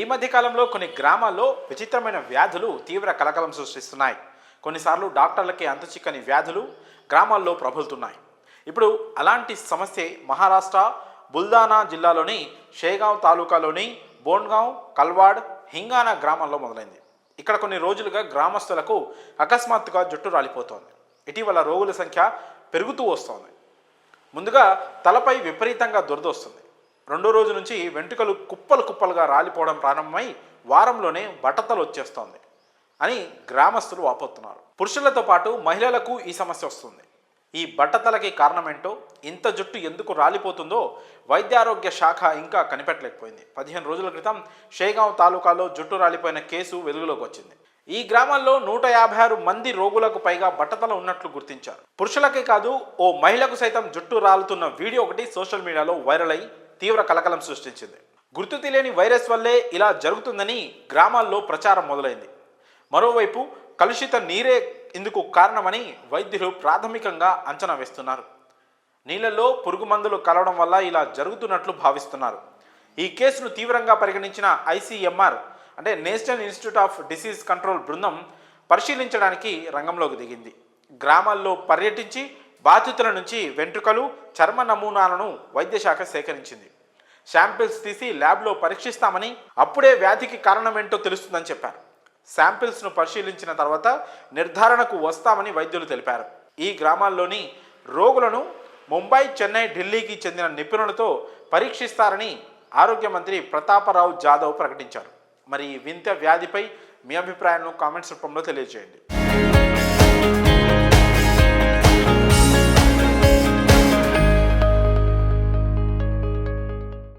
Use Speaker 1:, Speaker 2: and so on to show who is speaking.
Speaker 1: ఈ మధ్య కాలంలో కొన్ని గ్రామాల్లో విచిత్రమైన వ్యాధులు తీవ్ర కలకలం సృష్టిస్తున్నాయి. కొన్నిసార్లు డాక్టర్లకి అంతుచిక్కని వ్యాధులు గ్రామాల్లో ప్రబలుతున్నాయి. ఇప్పుడు అలాంటి సమస్య మహారాష్ట్ర బుల్దానా జిల్లాలోని షేగావ్ తాలూకాలోని బోన్గావ్ కల్వాడ్ హింగానా గ్రామంలో మొదలైంది. ఇక్కడ కొన్ని రోజులుగా గ్రామస్తులకు అకస్మాత్తుగా జుట్టు రాలిపోతోంది. ఇటీవల రోగుల సంఖ్య పెరుగుతూ వస్తోంది. ముందుగా తలపై విపరీతంగా దురదొస్తుంది రెండో రోజు నుంచి వెంట్రుకలు కుప్పలు కుప్పలుగా రాలిపోవడం ప్రారంభమై వారంలోనే బట్టతలు వచ్చేస్తోంది అని గ్రామస్తులు వాపోతున్నారు. పురుషులతో పాటు మహిళలకు ఈ సమస్య వస్తుంది. ఈ బట్టతలకి కారణమేంటో ఇంత జుట్టు ఎందుకు రాలిపోతుందో వైద్యారోగ్య శాఖ ఇంకా కనిపెట్టలేకపోయింది. పదిహేను రోజుల క్రితం షేగావ్ తాలూకాలో జుట్టు రాలిపోయిన కేసు వెలుగులోకి వచ్చింది. ఈ గ్రామంలో నూట యాభై ఆరు మంది రోగులకు పైగా బట్టతల ఉన్నట్లు గుర్తించారు. పురుషులకే కాదు ఓ మహిళకు సైతం జుట్టు రాలుతున్న వీడియో ఒకటి సోషల్ మీడియాలో వైరల్ అయి తీవ్ర కలకలం సృష్టించింది. గుర్తు తెలియని వైరస్ వల్లే ఇలా జరుగుతుందని గ్రామాల్లో ప్రచారం మొదలైంది. మరోవైపు కలుషిత నీరే ఇందుకు కారణమని వైద్యులు ప్రాథమికంగా అంచనా వేస్తున్నారు. నీళ్ళలో పురుగు మందులు కలవడం వల్ల ఇలా జరుగుతున్నట్లు భావిస్తున్నారు. ఈ కేసును తీవ్రంగా పరిగణించిన ఐసీఎంఆర్ అంటే national institute of disease control బృందం పరిశీలించడానికి రంగంలోకి దిగింది. గ్రామాల్లో పర్యటించి బాధితుల నుంచి వెంట్రుకలు చర్మ నమూనాలను వైద్యశాఖ సేకరించింది. శాంపిల్స్ తీసి ల్యాబ్లో పరీక్షిస్తామని అప్పుడే వ్యాధికి కారణమేంటో తెలుస్తుందని చెప్పారు. శాంపిల్స్ను పరిశీలించిన తర్వాత నిర్ధారణకు వస్తామని వైద్యులు తెలిపారు. ఈ గ్రామాల్లోని రోగులను ముంబై చెన్నై ఢిల్లీకి చెందిన నిపుణులతో పరీక్షిస్తారని ఆరోగ్య మంత్రి ప్రతాపరావు జాదవ్ ప్రకటించారు. మరి ఈ వింత వ్యాధిపై మీ అభిప్రాయాలను కామెంట్స్ రూపంలో తెలియజేయండి.